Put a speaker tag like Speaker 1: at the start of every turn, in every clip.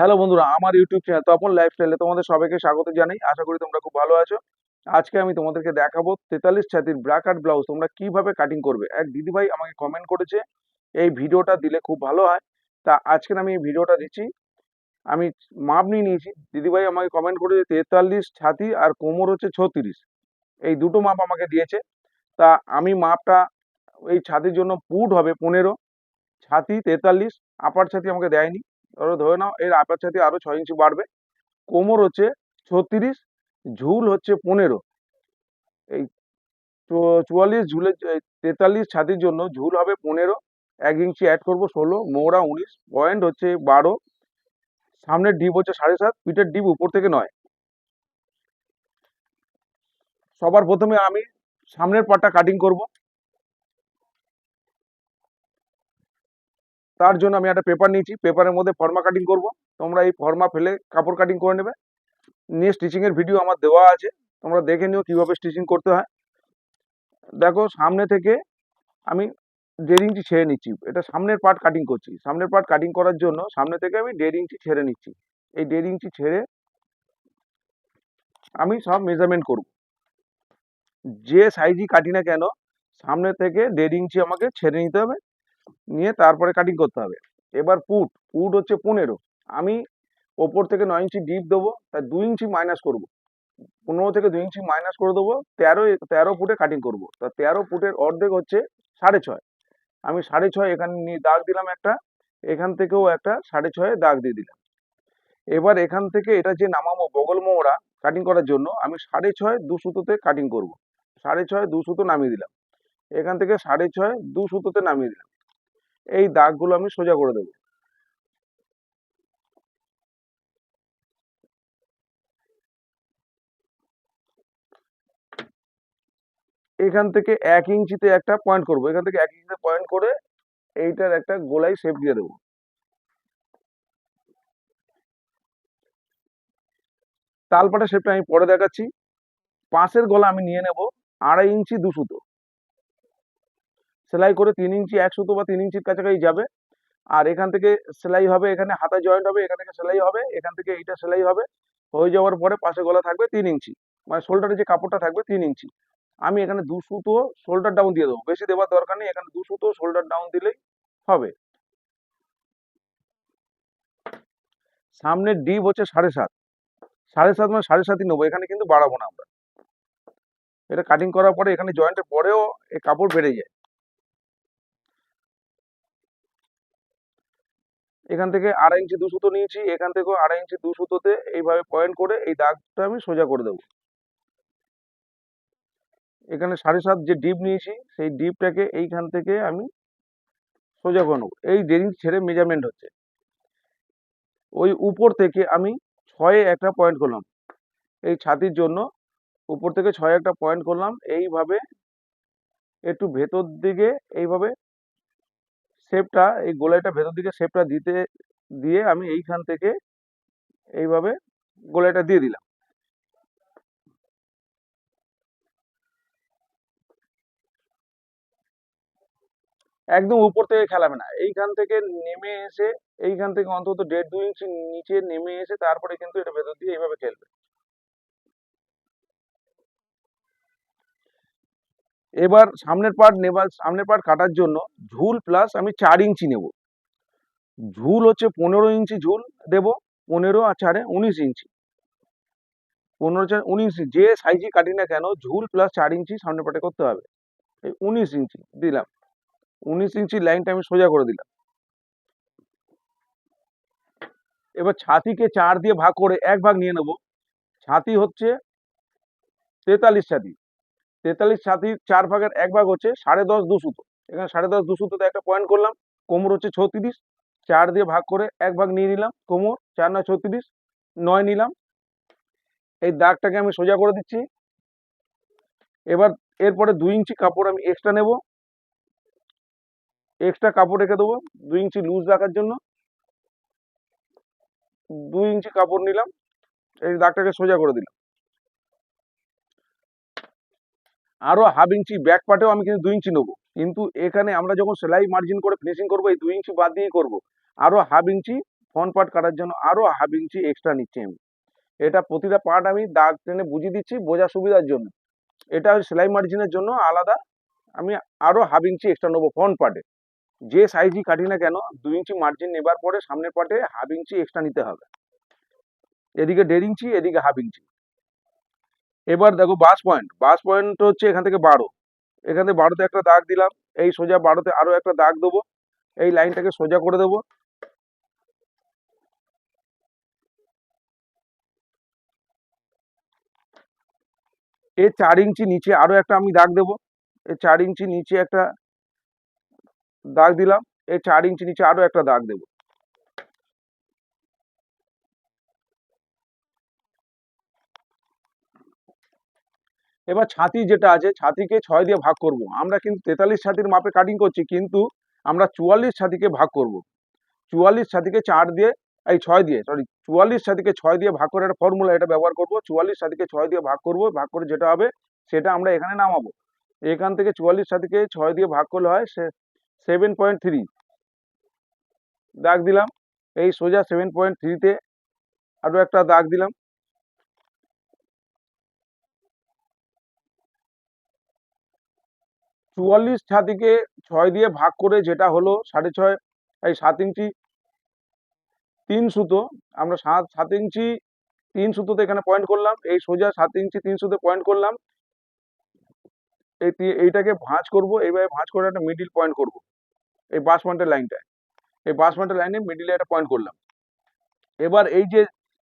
Speaker 1: Hello বন্ধুরা, আমার YouTube channel Tapan লাইফস্টাইলে তোমাদের সবাইকে স্বাগত জানাই। আশা করি তোমরা খুব ভালো আছো। আজকে আমি তোমাদেরকে দেখাবো তেতাল্লিশ ছাতির ব্রাকাট ব্লাউজ তোমরা কীভাবে কাটিং করবে? এক দিদিভাই আমাকে কমেন্ট করেছে, এই ভিডিওটা দিলে খুব ভালো হয়। তা আজকে আমি এই ভিডিওটা দিচ্ছি। আমি মাপ নিয়ে নিয়েছি। দিদিভাই আমাকে কমেন্ট করেছে তেতাল্লিশ ছাতি আর কোমর হচ্ছে ছত্রিশ। এই দুটো মাপ আমাকে দিয়েছে। তা আমি মাপটা এই ছাতির জন্য পুট হবে পনেরো। ছাতি তেতাল্লিশ আপার ছাতি আমাকে দেয়নি। ধরো, ধরে নাও এর আপার ছাতি আরও ছয় ইঞ্চি বাড়বে। কোমর হচ্ছে ছত্রিশ, ঝুল হচ্ছে পনেরো। এই চুয়াল্লিশ ঝুলের তেতাল্লিশ ছাতির জন্য ঝুল হবে পনেরো, এক ইঞ্চি অ্যাড করব ষোলো মোড়া উনিশ পয়েন্ট হচ্ছে বারো। সামনের ডিপ হচ্ছে সাড়ে সাত, পিঠের ডিপ উপর থেকে নয়। সবার প্রথমে আমি সামনের পাটটা কাটিং করব। তার জন্য আমি একটা পেপার নিয়েছি। পেপারের মধ্যে ফর্মা কাটিং করব। তোমরা এই ফর্মা ফেলে কাপড় কাটিং করে নেবে। নিয়ে স্টিচিং এর ভিডিও আমার দেওয়া আছে। তোমরা দেখে নিও কীভাবে স্টিচিং করতে হয়। দেখো, সামনে থেকে আমি দেড় ইঞ্চি ছেড়ে নিচ্ছি। এটা সামনের পার্ট কাটিং করছি। সামনের পার্ট কাটিং করার জন্য সামনে থেকে আমি দেড় ইঞ্চি ছেড়ে নিচ্ছি। এই দেড় ইঞ্চি ছেড়ে আমি সব মেজারমেন্ট করব। যে সাইজই কাটি না কেন, সামনে থেকে দেড় ইঞ্চি আমাকে ছেড়ে নিতে হবে। নিয়ে তারপরে কাটিং করতে হবে। এবার পুট পুট হচ্ছে পনেরো। আমি ওপর থেকে নয় ইঞ্চি ডিপ দেবো তার দুই ইঞ্চি মাইনাস করব। পনেরো থেকে দুই ইঞ্চি মাইনাস করে দেবো, তেরো তেরো ফুটে কাটিং করব। তা তেরো ফুটের অর্ধেক হচ্ছে সাড়ে ছয়। আমি সাড়ে ছয় এখানে নিয়ে দাগ দিলাম একটা, এখান থেকেও একটা সাড়ে ছয়ে দাগ দিয়ে দিলাম। এবার এখান থেকে এটা যে নামাবো বগল মোড়া কাটিং করার জন্য, আমি সাড়ে ছয় দু সুতোতে কাটিং করব। সাড়ে ছয় দু সুতো নামিয়ে দিলাম। এখান থেকে সাড়ে ছয় দু সুতোতে নামিয়ে দিলাম। এই দাগগুলো আমি সোজা করে দেবো। এখান থেকে এক ইঞ্চিতে একটা পয়েন্ট করব। এখান থেকে এক ইঞ্চিতে পয়েন্ট করে এইটার একটা গোলাই শেপ দিয়ে দেবো। তালপাটা শেপটা আমি পরে দেখাচ্ছি। পাশের গলা আমি নিয়ে নেব আড়াই ইঞ্চি দু সুতো। সেলাই করে তিন ইঞ্চি, এক সুতো বা তিন ইঞ্চির কাছাকাছি যাবে। আর এখান থেকে সেলাই হবে, এখানে হাতা জয়েন্ট হবে, এখান থেকে সেলাই হবে, এখান থেকে এইটা সেলাই হবে। হয়ে যাওয়ার পরে পাশে গলা থাকবে তিন ইঞ্চি। মানে শোল্ডারে যে কাপড়টা থাকবে তিন ইঞ্চি। আমি এখানে দু সুতো শোল্ডার ডাউন দিয়ে দেবো। বেশি দেওয়ার দরকার নেই, এখানে দু সুতো শোল্ডার ডাউন দিলেই হবে। সামনের ডিপ হচ্ছে সাড়ে সাত। সাড়ে সাত মানে সাড়ে সাতই নেব, এখানে কিন্তু বাড়াবো না আমরা। এটা কাটিং করার পরে এখানে জয়েন্টের পরেও এই কাপড় বেড়ে যায়। এখান থেকে আড়াই ইঞ্চি দু সুতো নিয়েছি, এখান থেকেও আড়াই ইঞ্চি দু সুতোতে এইভাবে পয়েন্ট করে এই দাগটা আমি সোজা করে দেবো। এখানে সাড়ে সাত যে ডিপ নিয়েছি, সেই ডিপটাকে এইখান থেকে আমি সোজা করে নেব। এই দেড় ছেড়ে মেজারমেন্ট হচ্ছে। ওই উপর থেকে আমি ছয়ে একটা পয়েন্ট করলাম। এই ছাতির জন্য উপর থেকে ছয়ে একটা পয়েন্ট করলাম। এইভাবে একটু ভেতর দিকে এইভাবে শেপটা, এই গোলাইটা ভেতর দিকে শেপটা দিতে, দিয়ে আমি এইখান থেকে এইভাবে গোলাইটা দিয়ে দিলাম। একদম উপর থেকে খেলাবে না। এইখান থেকে নেমে এসে, এইখান থেকে অন্তত দেড় দু ইঞ্চি নিচে নেমে এসে, তারপরে কিন্তু এটা ভেতর দিয়ে এইভাবে খেলবে। এবার সামনের পার্ট নেবার, সামনের পার্ট কাটার জন্য ঝুল প্লাস আমি চার ইঞ্চি নেব। ঝুল হচ্ছে পনেরো ইঞ্চি ঝুল দেব, পনেরো আর চারে উনিশ ইঞ্চি। পনেরো চার উনিশ যে সাইজই কাটি না কেন ঝুল প্লাস চার ইঞ্চি সামনের পার্টে করতে হবে। এই উনিশ ইঞ্চি দিলাম। উনিশ ইঞ্চি লাইনটা আমি সোজা করে দিলাম। এবার ছাতিকে চার দিয়ে ভাগ করে এক ভাগ নিয়ে নেব। ছাতি হচ্ছে তেতাল্লিশ ছাতি তেতাল্লিশ ছাতির চার ভাগের এক ভাগ হচ্ছে সাড়ে দশ দু সুতো। এখানে সাড়ে দশ দু একটা পয়েন্ট করলাম, কোমর হচ্ছে ছত্রিশ, চার দিয়ে ভাগ করে এক ভাগ নিয়ে নিলাম, কোমর চার নয় ছত্রিশ, নয় নিলাম। এই দাগটাকে আমি সোজা করে দিচ্ছি। এবার এরপরে দুই ইঞ্চি কাপড় আমি এক্সট্রা নেব। এক্সট্রা কাপড় রেখে দেবো দুই ইঞ্চি লুজ রাখার জন্য। দুই ইঞ্চি কাপড় নিলাম, এই দাগটাকে সোজা করে দিলাম। আরও হাফ ইঞ্চি ব্যাক পার্টেও আমি কিন্তু দুই ইঞ্চি নেব। কিন্তু এখানে আমরা যখন সেলাই মার্জিন করে ফিনিশিং করব, এই দুই ইঞ্চি বাদ দিয়ে করব। আরও হাফ ইঞ্চি ফ্রন্ট পার্ট কাটার জন্য আরও হাফ ইঞ্চি এক্সট্রা নিচ্ছি আমি। এটা প্রতিটা পার্ট আমি দাগ টেনে বুঝিয়ে দিচ্ছি বোঝার সুবিধার জন্য। এটা সেলাই মার্জিনের জন্য আলাদা। আমি আরও হাফ ইঞ্চি এক্সট্রা নেব ফ্রন্ট পার্টে যে সাইজই কাটি না কেন, দুই ইঞ্চি মার্জিন নেবার পরে সামনের পার্টে হাফ ইঞ্চি এক্সট্রা নিতে হবে। এদিকে দেড় ইঞ্চি, এদিকে হাফ ইঞ্চি। এবার দেখো বাস পয়েন্ট বাস পয়েন্ট হচ্ছে এখান থেকে বারো। এখান থেকে বারোতে একটা দাগ দিলাম, এই সোজা বারোতে আরও একটা দাগ দেবো, এই লাইনটাকে সোজা করে দেবো। এর চার ইঞ্চি নিচে আরও একটা আমি দাগ দেবো এই চার ইঞ্চি নিচে একটা দাগ দিলাম এই চার ইঞ্চি নিচে আরও একটা দাগ দেবো। এবার ছাতি যেটা আছে, ছাতিকে ছয় দিয়ে ভাগ করব। আমরা কিন্তু তেতাল্লিশ ছাতির মাপে কাটিং করছি, কিন্তু আমরা চুয়াল্লিশ ছাতিকে ভাগ করব। চুয়াল্লিশ ছাতিকে চার দিয়ে, এই ছয় দিয়ে সরি চুয়াল্লিশ ছাতিকে ছয় দিয়ে ভাগ করে একটা ফর্মুলা এটা ব্যবহার করব। চুয়াল্লিশ ছাতিকে ছয় দিয়ে ভাগ করব, ভাগ করে যেটা হবে, সেটা আমরা এখানে নামাবো। এখান থেকে চুয়াল্লিশ ছাতিকে ছয় দিয়ে ভাগ করলে হয় সে সেভেন পয়েন্ট থ্রি দাগ দিলাম, এই সোজা সেভেন পয়েন্ট থ্রিতে আরও একটা দাগ দিলাম। চুয়াল্লিশ ছাতিকে ছয় দিয়ে ভাগ করে যেটা হলো সাড়ে ছয়, এই সাত ইঞ্চি, তিন সুতো। আমরা সাত সাত ইঞ্চি, তিন সুতোতে এখানে পয়েন্ট করলাম। এই সোজা সাত ইঞ্চি, তিন সুতো পয়েন্ট করলাম। এই এইটাকে ভাঁজ করব। এইভাবে ভাঁজ করে একটা মিডিল পয়েন্ট করব। এই বাস পয়েন্টের লাইনটায় এই বাস পয়েন্টের লাইনে মিডিলে একটা পয়েন্ট করলাম। এবার এই যে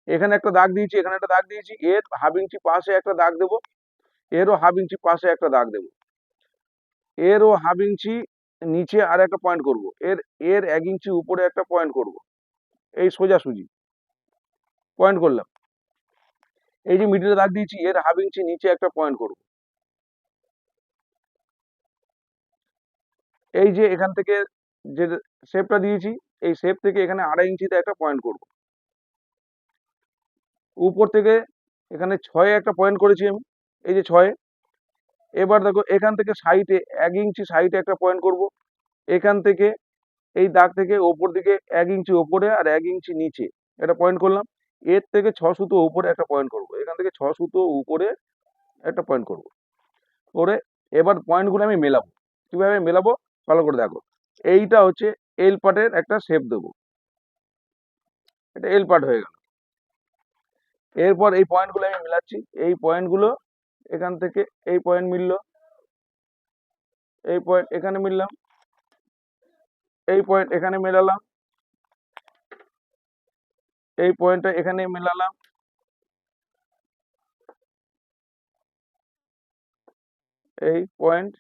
Speaker 1: এখানে একটা দাগ দিয়েছি, এখানে একটা দাগ দিয়েছি, এর হাফ ইঞ্চি পাশে একটা দাগ দেবো। এরও হাফ ইঞ্চি পাশে একটা দাগ দেবো। এরও হাফ ইঞ্চি নিচে আর একটা পয়েন্ট করব। এর এর এক ইঞ্চি উপরে একটা পয়েন্ট করব। এই সোজাসুজি পয়েন্ট করলাম। এই যে মিডিলে দাগ দিয়েছি, এর হাফ ইঞ্চি নিচে একটা পয়েন্ট করব। এই যে এখান থেকে যে শেপটা দিয়েছি, এই শেপ থেকে এখানে আড়াই ইঞ্চিতে একটা পয়েন্ট করব। উপর থেকে এখানে ছয়ে একটা পয়েন্ট করেছি আমি। এই যে ছয়ে এবার দেখো এখান থেকে সাইডে এক ইঞ্চি সাইডে একটা পয়েন্ট করব। এখান থেকে এই দাগ থেকে ওপর দিকে এক ইঞ্চি ওপরে আর এক ইঞ্চি নিচে একটা পয়েন্ট করলাম। এর থেকে ছ সুতো উপরে একটা পয়েন্ট করব। এখান থেকে ছ সুতো উপরে একটা পয়েন্ট করব। করে এবার পয়েন্টগুলো আমি মেলাবো। কীভাবে মেলাবো? ভালো করে দেখো। এইটা হচ্ছে এল পার্টের একটা শেপ দেবো। এটা এল পার্ট হয়ে গেল। এরপর এই পয়েন্টগুলো আমি মেলাচ্ছি। এই পয়েন্টগুলো এখান থেকে এই পয়েন্ট মিললো। এই পয়েন্ট এখানে মিললাম। এই পয়েন্ট এখানে মেলালাম। এই পয়েন্টটা এখানে মেলালাম। এই পয়েন্ট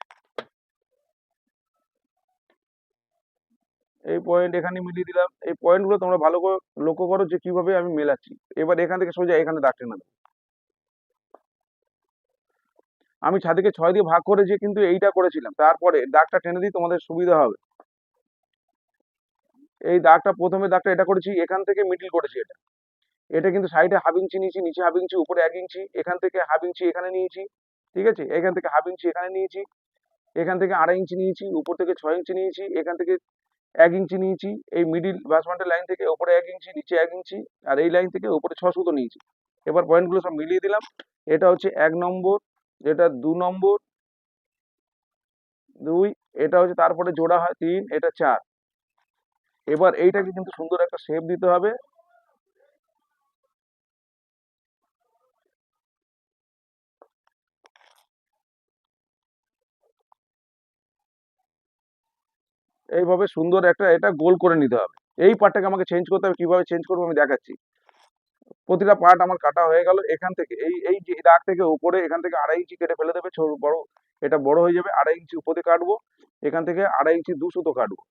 Speaker 1: এই পয়েন্ট এখানে মিলিয়ে দিলাম। এই পয়েন্টগুলো তোমরা ভালো করে লক্ষ্য করো যে কীভাবে আমি মেলাচ্ছি। এবার এখান থেকে সোজা এখানে দাগ টেনে দেবো আমি ছাদেকে ছয় দিয়ে ভাগ করে যে কিন্তু এইটা করেছিলাম। তারপরে দাগটা টেনে দিই, তোমাদের সুবিধা হবে। এই দাগটা, প্রথমে দাগটা এটা করেছি, এখান থেকে মিডিল করেছি এটা। এটা কিন্তু সাইডে হাফ ইঞ্চি নিয়েছি, নিচে হাফ ইঞ্চি উপরে এক ইঞ্চি এখান থেকে হাফ ইঞ্চি এখানে নিয়েছি, ঠিক আছে? এখান থেকে হাফ ইঞ্চি এখানে নিয়েছি, এখান থেকে আড়াই ইঞ্চি নিয়েছি, উপর থেকে ছয় ইঞ্চি নিয়েছি, এখান থেকে এক ইঞ্চি নিয়েছি, এই মিডিল বাসমান্টের লাইন থেকে উপরে এক ইঞ্চি নিচে এক ইঞ্চি আর এই লাইন থেকে উপরে ছ সুতো নিয়েছি। এবার পয়েন্টগুলো সব মিলিয়ে দিলাম। এটা হচ্ছে এক নম্বর এটা দু নম্বর, দুই, এটা হচ্ছে তারপরে জোড়া হয়, তিন, এটা চার। এবার এইটাকে কিন্তু সুন্দর একটা শেপ দিতে হবে। এইভাবে সুন্দর একটা এটা গোল করে নিতে হবে। এই পার্টটাকে আমাকে চেঞ্জ করতে হবে, কীভাবে চেঞ্জ করব আমি দেখাচ্ছি। প্রতিটা পার্ট আমার কাটা হয়ে গেল, এখান থেকে, এই এই যে দাগ থেকে উপরে, এখান থেকে আড়াই ইঞ্চি কেটে ফেলে দেবে, ছোট, বড়, এটা বড় হয়ে যাবে, আড়াই ইঞ্চি উপরে কাটবো, এখান থেকে আড়াই ইঞ্চি দু সুতো কাটবো।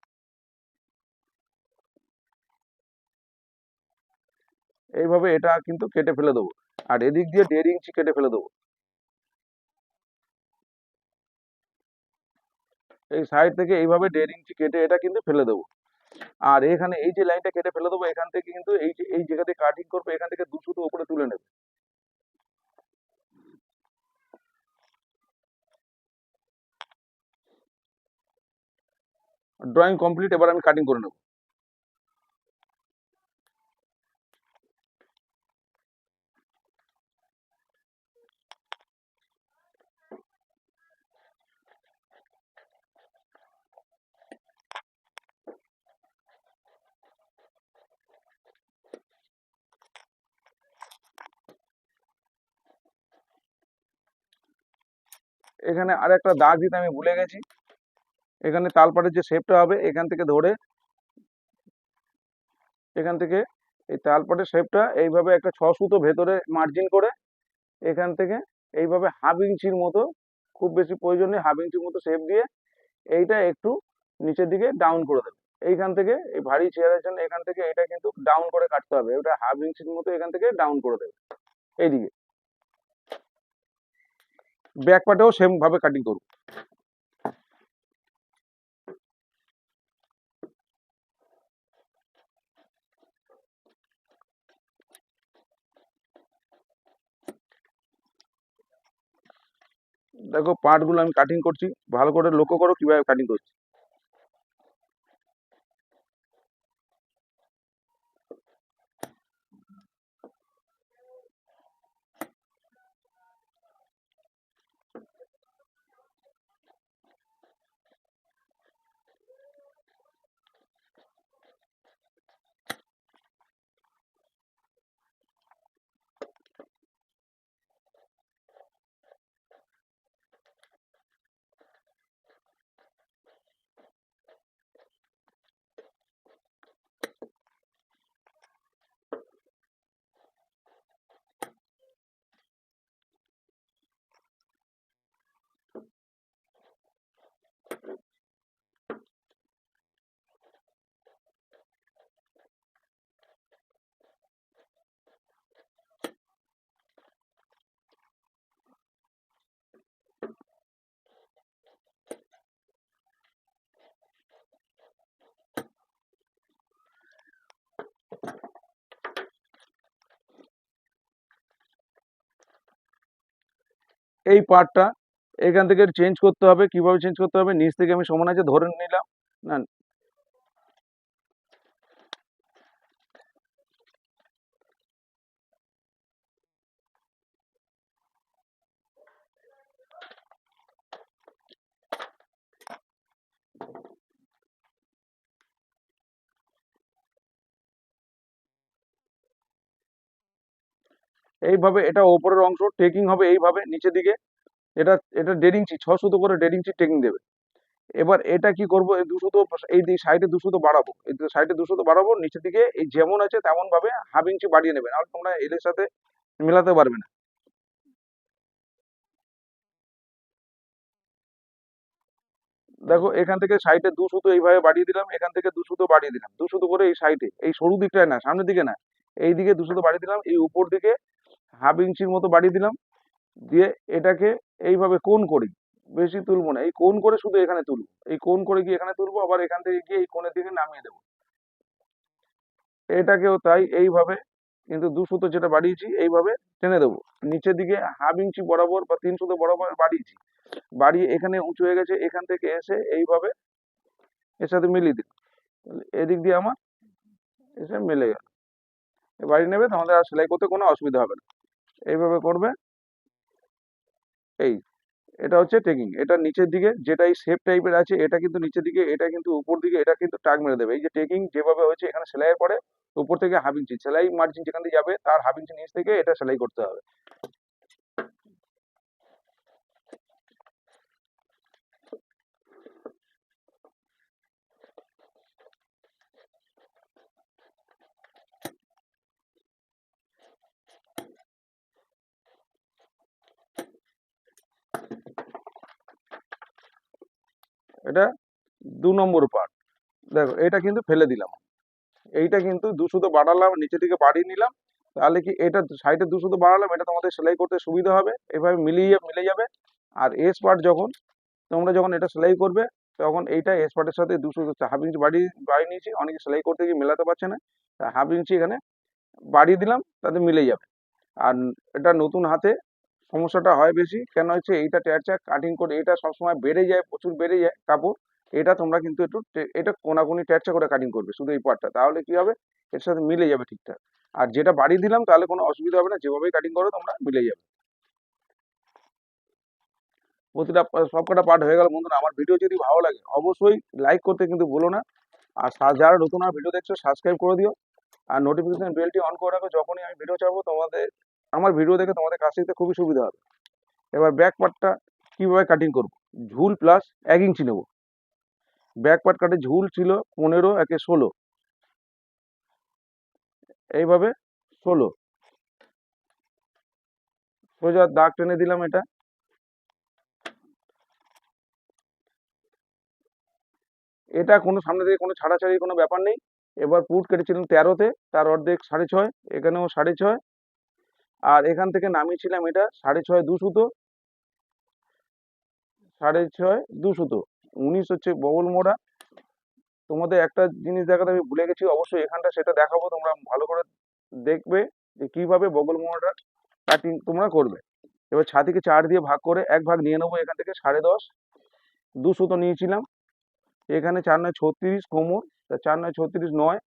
Speaker 1: এইভাবে এটা কিন্তু কেটে ফেলে দেবো, আর এদিক দিয়ে দেড় ইঞ্চি কেটে ফেলে দেবো। এই সাইড থেকে এইভাবে দেড় ইঞ্চি কেটে এটা কিন্তু ফেলে দেবো। আর এখানে এই যে লাইনটা কেটে ফেলে দেবো, এখান থেকে কিন্তু এই যে, এই জায়গাতে কাটিং করব, এখান থেকে দুশো তো উপরে তুলে নেবে। ড্রয়িং কমপ্লিট এবার আমি কাটিং করে নেব। এখানে আর একটা দাগ দিতে আমি ভুলে গেছি। এখানে তালপাটের যে শেপটা হবে, এখান থেকে ধরে এখান থেকে এই তালপাটের শেপটা এইভাবে একটা ছ সুতো ভেতরে মার্জিন করে এখান থেকে এইভাবে হাফ ইঞ্চির মতো, খুব বেশি প্রয়োজন নেই হাফ ইঞ্চির মতো শেপ দিয়ে এইটা একটু নিচের দিকে ডাউন করে দেবে। এইখান থেকে এই ভারী চেয়ারের জন্য এখান থেকে এটা কিন্তু ডাউন করে কাটতে হবে। ওটা হাফ ইঞ্চির মতো এখান থেকে ডাউন করে দেবে। এইদিকে। ব্যাক পার্টেও সেম ভাবে কাটিং করুন দেখো পার্টগুলো আমি কাটিং করছি, ভালো করে লক্ষ্য করো কীভাবে কাটিং করছি। এই পার্টটা এখান থেকে চেঞ্জ করতে হবে, কীভাবে চেঞ্জ করতে হবে, নিচ থেকে আমি সমান আছে ধরে নিলাম। না এইভাবে এটা ওপরের অংশ টেকিং হবে এইভাবে নিচের দিকে। এটা এটা দেড় ইঞ্চি ছ সুতো করে দেড় ইঞ্চি টেকিং দেবে। এবার এটা কি করব? এই দুশো এই সাইডে দুশো তো বাড়াবো। এই সাইডে দুশো তো বাড়াবো, নিচের দিকে এই যেমন আছে তেমন ভাবে হাফ ইঞ্চি বাড়িয়ে নেবে। নাহলে তোমরা এদের সাথে মেলাতে পারবে না। দেখো, এখান থেকে সাইডে দু এইভাবে বাড়িয়ে দিলাম, এখান থেকে দু সুতো বাড়িয়ে দিলাম। দু করে এই সাইডে এই সরু দিকটায় না, সামনের দিকে না, এই দিকে দু বাড়িয়ে দিলাম, এই উপর দিকে হাফ ইঞ্চির মতো বাড়িয়ে দিলাম। দিয়ে এটাকে এইভাবে কোন করি, বেশি তুলবো না। এই কোন করে শুধু এখানে তুলবো। এই কোন করে গিয়ে এখানে তুলবো, আবার এখান থেকে গিয়ে এই কোণের দিকে নামিয়ে দেবো। এটাকেও তাই এইভাবে কিন্তু দু সুতো যেটা বাড়িয়েছি এইভাবে টেনে দেবো। নিচের দিকে হাফ ইঞ্চি বরাবর বা তিন সুতো বরাবর বাড়িয়েছি। বাড়িয়ে এখানে উঁচু হয়ে গেছে, এখান থেকে এসে এইভাবে এর সাথে মিলিয়ে দিল এদিক দিয়ে আমার এসে মিলে গেল। বাড়ি নেবে, তোমাদের আর সেলাই করতে কোনো অসুবিধা হবে না। এইভাবে করবে। এই, এটা হচ্ছে টেকিং এটা নিচের দিকে যেটা এই শেপ টাইপের আছে, এটা কিন্তু নিচের দিকে, এটা কিন্তু উপর দিকে, এটা কিন্তু টাক মেরে দেবে। এই যে টেকিং যেভাবে হয়েছে, এখানে সেলাইয়ের পরে উপর থেকে হাফ ইঞ্চি সেলাই মার্জিন যেখান দিয়ে যাবে, তার হাফ ইঞ্চি নিচ থেকে এটা সেলাই করতে হবে। এটা দু নম্বর পার্ট দেখো, এটা কিন্তু ফেলে দিলাম। এইটা কিন্তু দু সুতো বাড়ালাম নিচে দিকে বাড়িয়ে নিলাম। তাহলে কি এটা সাইডে দু সুতো বাড়ালাম এটা তোমাদের সেলাই করতে সুবিধা হবে? এভাবে মিলিয়ে, মিলে যাবে। আর এস পার্ট যখন, তোমরা যখন এটা সেলাই করবে, তখন এইটা এস পার্টের সাথে দুশো হাফ ইঞ্চি বাড়িয়ে বাড়িয়ে নিয়েছি, অনেকে সেলাই করতে গিয়ে মেলাতে পারছে না। তা হাফ ইঞ্চি এখানে বাড়িয়ে দিলাম, তাতে মিলে যাবে। আর এটা নতুন হাতে সমস্যাটা হয় বেশি। কেন হচ্ছে এইটা ট্যাচা কাটিং করে এটা সবসময় বেড়ে যায়, প্রচুর বেড়ে যায় কাপড়। এটা তোমরা কিন্তু একটু এটা কোনাকুনি ট্যাচা করে কাটিং করবে শুধু এই পার্টটা তাহলে কি হবে? এর সাথে মিলে যাবে ঠিকঠাক। আর যেটা বাড়িয়ে দিলাম তাহলে কোনো অসুবিধা হবে না, যেভাবেই কাটিং করো তোমরা মিলে যাবে। প্রতিটা সবকটা পার্ট হয়ে গেল বন্ধুরা। আমার ভিডিও যদি ভালো লাগে অবশ্যই লাইক করতে কিন্তু ভুলো না। আর যারা নতুন আর ভিডিও দেখছ সাবস্ক্রাইব করে দিও। আর নোটিফিকেশন বেলটি অন করে রাখো। যখনই আমি ভিডিও চাবো তোমাদের আমার ভিডিও দেখে তোমাদের কাছে দিতে খুবই সুবিধা হবে। এবার ব্যাক পার্টটা কীভাবে কাটিং করব? ঝুল প্লাস এক ইঞ্চি নেব। ব্যাক পার্ট কাটে ঝুল ছিল পনেরো, একে ষোলো। এইভাবে ষোলো। সোজা দাগ টেনে দিলাম এটা। এটা কোনো সামনে থেকে কোনো ছাড়াছাড়ির কোনো ব্যাপার নেই। এবার পুট কেটেছিলাম তেরোতে, তার অর্ধেক সাড়ে ছয়, এখানেও সাড়ে ছয়। আর এখান থেকে নামিয়েছিলাম এটা সাড়ে ছয় দু সুতো। সাড়ে ছয় দু সুতো। উনিশ হচ্ছে বগল মোড়া। তোমাদের একটা জিনিস দেখাতে আমি ভুলে গেছি, অবশ্যই এখানটা সেটা দেখাবো, তোমরা ভালো করে দেখবে যে কীভাবে বগল মোড়াটা কাটিং তোমরা করবে। এবার ছাতিকে চার দিয়ে ভাগ করে এক ভাগ নিয়ে নেব এখান থেকে সাড়ে দশ। দু সুতো নিয়েছিলাম। এখানে চার নয় ছত্রিশ কোমর, তা চার নয় ছত্রিশ নয়।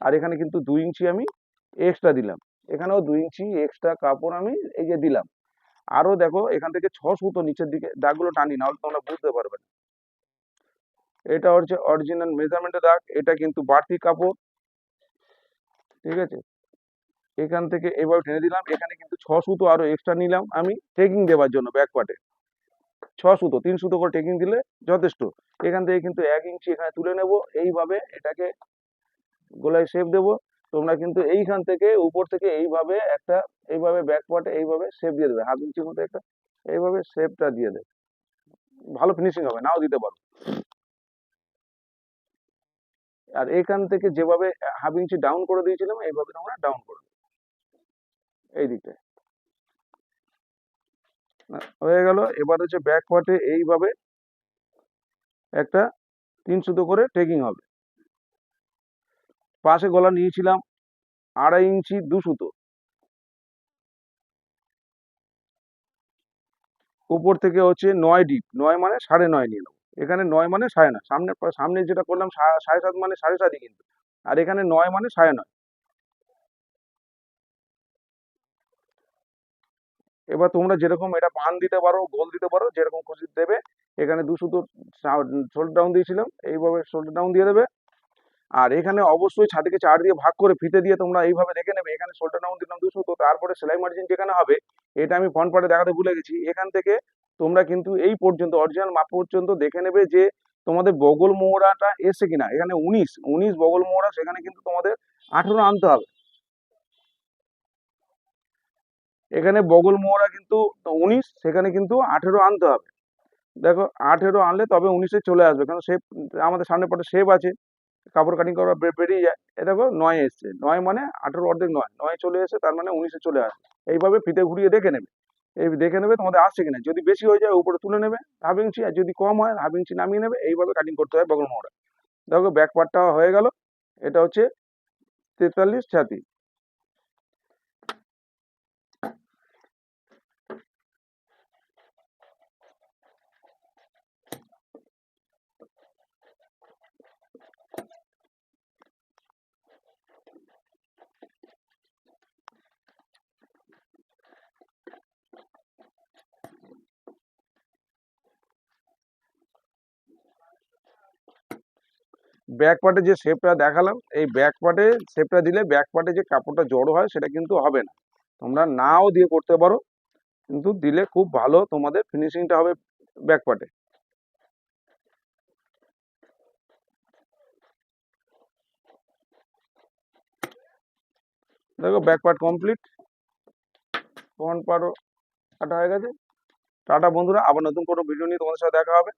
Speaker 1: আর এখানে কিন্তু দুই ইঞ্চি আমি এক্সট্রা দিলাম। এখানেও দুই ইঞ্চি এক্সট্রা কাপড় আমি এই যে দিলাম। আরও দেখো, এখান থেকে ছ সুতো নিচের দিকে দাগগুলো টানি, নাহলে তোমরা বুঝতে পারবে না। এটা হচ্ছে অরিজিনাল মেজারমেন্টের দাগ, এটা কিন্তু বাড়তি কাপড়। ঠিক আছে? এখান থেকে এভাবে টেনে দিলাম, এখানে কিন্তু ছ সুতো আরও এক্সট্রা নিলাম আমি টেকিং দেওয়ার জন্য ব্যাক পার্টে ছ সুতো, তিন সুতো করে টেকিং দিলে যথেষ্ট। এখান থেকে কিন্তু এক ইঞ্চি এখানে তুলে নেব, এইভাবে এটাকে গোলায় শেপ দেবো। তোমরা কিন্তু এইখান থেকে উপর থেকে এইভাবে একটা, এইভাবে ব্যাক পার্টে এইভাবে শেপ দিয়ে দেবে। হাফ ইঞ্চির মতো একটা এইভাবে শেপটা দিয়ে দেবে। ভালো ফিনিশিং হবে, নাও দিতে পারো। আর এখান থেকে যেভাবে হাফ ইঞ্চি ডাউন করে দিয়েছিলাম, এইভাবে তোমরা ডাউন করে এই দিকটায় হয়ে গেল। এবার হচ্ছে ব্যাক এইভাবে একটা তিন সুতো করে টেকিং হবে। পাশে গলা নিয়েছিলাম আড়াই ইঞ্চি দু সুতো। উপর থেকে হচ্ছে নয় ডিপ, নয় মানে সাড়ে নয় নিয়ে এখানে নয় মানে সাড়ে নয়, সামনে সামনে যেটা করলাম সাড়ে সাত মানে সাড়ে সাতই কিন্তু। আর এখানে নয় মানে সাড়ে নয়। এবার তোমরা যেরকম এটা পান দিতে পারো, গোল দিতে পারো, যেরকম খুশি দেবে, এখানে দু সুতো শোল্ডার ডাউন দিয়েছিলাম, এইভাবে শোল্ডার ডাউন দিয়ে দেবে। আর এখানে অবশ্যই ছাতিকে চার দিয়ে ভাগ করে ফিতে দিয়ে তোমরা এইভাবে দেখে নেবে। এখানে শোল্ডার ডাউন দিলাম দুশো সুতো তারপরে সেলাই মার্জিন যেখানে হবে, এটা আমি ফ্রন্ট পার্টে দেখাতে ভুলে গেছি। এখান থেকে তোমরা কিন্তু এই পর্যন্ত অরিজিনাল মাপ পর্যন্ত দেখে নেবে যে তোমাদের বগল মোহরাটা এসে কিনা। এখানে উনিশ উনিশ বগল মোহরা, সেখানে কিন্তু তোমাদের আঠেরো আনতে হবে। এখানে বগল মোহরা কিন্তু উনিশ, সেখানে কিন্তু আঠেরো আনতে হবে। দেখো, আঠেরো আনলে তবে উনিশে চলে আসবে, কারণ শেপ আমাদের সামনে পটে শেপ আছে। কাপড় কাটিং করা বেরিয়ে যায়। এ দেখো নয় এসছে। নয় মানে আঠেরো অর্ধেক নয়। নয় চলে এসে তার মানে উনিশে চলে আসে। এইভাবে ফিতে ঘুরিয়ে দেখে নেবে। এই দেখে নেবে তোমাদের আসছে কিনা। যদি বেশি হয়ে যায় উপরে তুলে নেবে। হাফ ইঞ্চি আর যদি কম হয় হাফ ইঞ্চি নামিয়ে নেবে। এইভাবে কাটিং করতে হয় বগল মোড়া দেখো ব্যাক পার্টটা হয়ে গেল। এটা হচ্ছে তেতাল্লিশ ছাতি। ব্যাক পার্টে যে শেপটা দেখালাম, এই ব্যাক পার্টে শেপটা দিলে ব্যাক পার্টে যে কাপড়টা জড়ো হয় সেটা কিন্তু হবে না। তোমরা নাও দিয়ে করতে পারো, কিন্তু দিলে খুব ভালো তোমাদের ফিনিশিংটা হবে ব্যাক পার্টে দেখো ব্যাক পার্ট কমপ্লিট ফ্রন্ট পার্টও কাটা হয়ে গেছে। টাটা বন্ধুরা, আবার নতুন কোনো ভিডিও নিয়ে তোমাদের সাথে দেখা হবে।